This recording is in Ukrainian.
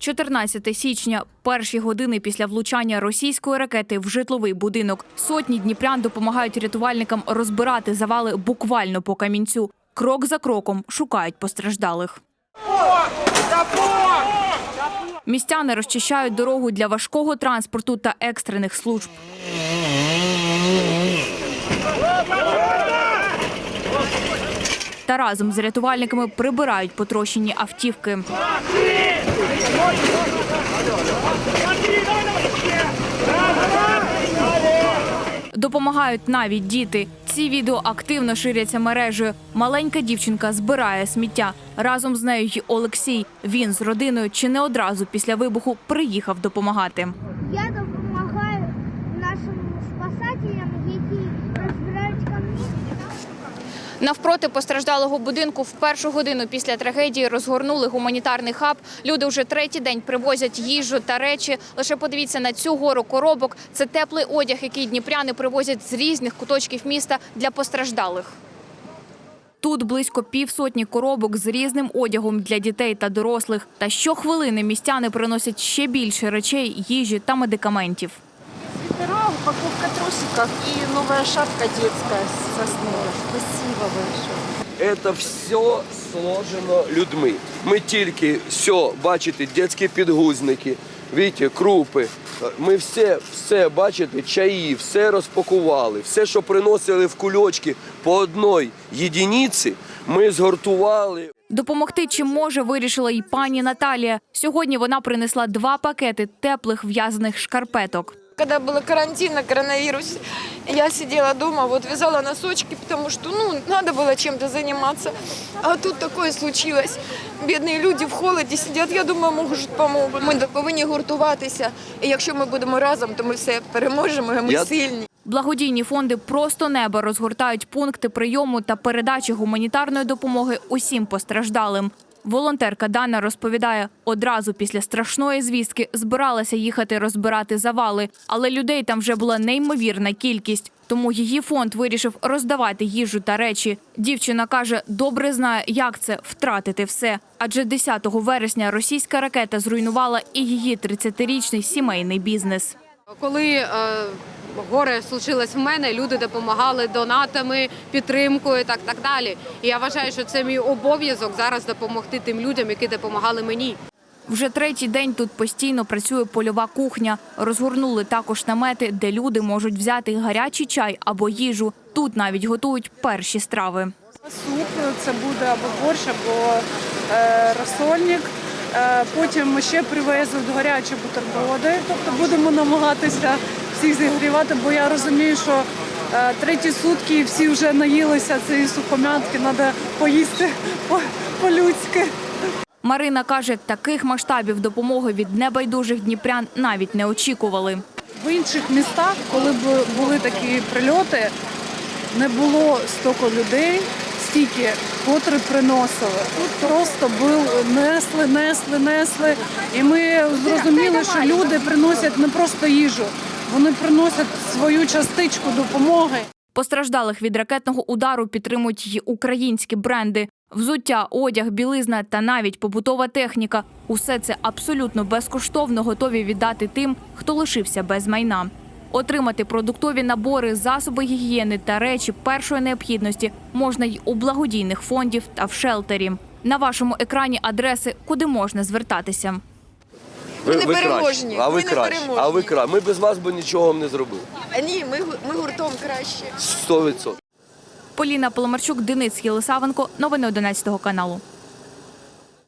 14 січня, перші години після влучання російської ракети в житловий будинок. Сотні дніпрян допомагають рятувальникам розбирати завали буквально по камінцю. Крок за кроком шукають постраждалих. Містяни розчищають дорогу для важкого транспорту та екстрених служб. Та разом з рятувальниками прибирають потрощені автівки. Допомагають навіть діти. Ці відео активно ширяться мережею. Маленька дівчинка збирає сміття. Разом з нею й Олексій. Він з родиною чи не одразу після вибуху приїхав допомагати. Навпроти постраждалого будинку в першу годину після трагедії розгорнули гуманітарний хаб. Люди вже третій день привозять їжу та речі. Лише подивіться на цю гору коробок. Це теплий одяг, який дніпряни привозять з різних куточків міста для постраждалих. Тут близько півсотні коробок з різним одягом для дітей та дорослих. Та щохвилини містяни приносять ще більше речей, їжі та медикаментів. Свитера, упаковка трусиков и новая шапка детская со сосной. Спасибо большое. Це все сложено людьми. Ми тільки все, бачите, дитячі підгузники, бачите, крупи. Ми все, все, бачите, чаї, все розпакували, все, що приносили в кульочки по одній єдиниці, ми згортували. Допомогти чим може вирішила й пані Наталія. Сьогодні вона принесла два пакети теплих в'язаних шкарпеток. Когда был карантин на коронавирус, я сидела дома, вот вязала носочки, потому что, ну, надо было чем-то заниматься. А тут такое случилось. Бідні люди в холоді сидять, я думаю, можуть допомогти. Ми повинні гуртуватися. І якщо ми будемо разом, то ми все переможемо, і ми Я- сильні. Благодійні фонди просто неба розгортають пункти прийому та передачі гуманітарної допомоги усім постраждалим. Волонтерка Дана розповідає, одразу після страшної звістки збиралася їхати розбирати завали, але людей там вже була неймовірна кількість. Тому її фонд вирішив роздавати їжу та речі. Дівчина каже, добре знає, як це втратити все. Адже 10 вересня російська ракета зруйнувала і її 30-річний сімейний бізнес. Коли е, горе случилось в мене, люди допомагали донатами, підтримкою, так так далі. І я вважаю, що це мій обов'язок зараз допомогти тим людям, які допомагали мені. Вже третій день тут постійно працює польова кухня. Розгорнули також намети, де люди можуть взяти гарячий чай або їжу. Тут навіть готують перші страви. Суп це буде або борщ, або е, розсольник. Е, потім ще привезуть гарячі бутерброди. Тобто будемо намагатися всіх зігрівати, бо я розумію, що е, треті сутки всі вже наїлися цієї сухомятки, треба поїсти по- по-людськи. Марина каже, таких масштабів допомоги від небайдужих дніпрян навіть не очікували. В інших містах, коли б були такі прильоти, не було стільки людей, стільки, котрі приносили. Тут просто був, несли, несли, несли. І ми зрозуміли, що люди приносять не просто їжу, вони приносять свою частичку допомоги. Постраждалих від ракетного удару підтримують й українські бренди. Взуття, одяг, білизна та навіть побутова техніка усе це абсолютно безкоштовно готові віддати тим, хто лишився без майна. Отримати продуктові набори, засоби гігієни та речі першої необхідності можна й у благодійних фондів та в шелтері. На вашому екрані адреси, куди можна звертатися. Ми Ви, ви непереможні, краще, а ви ми краще, а ви кра... Ми без вас би нічого не зробили. А ні, ми, ми гуртом краще. 100%. Поліна Поломарчук, Денис Єлисавенко. Новини 11 каналу.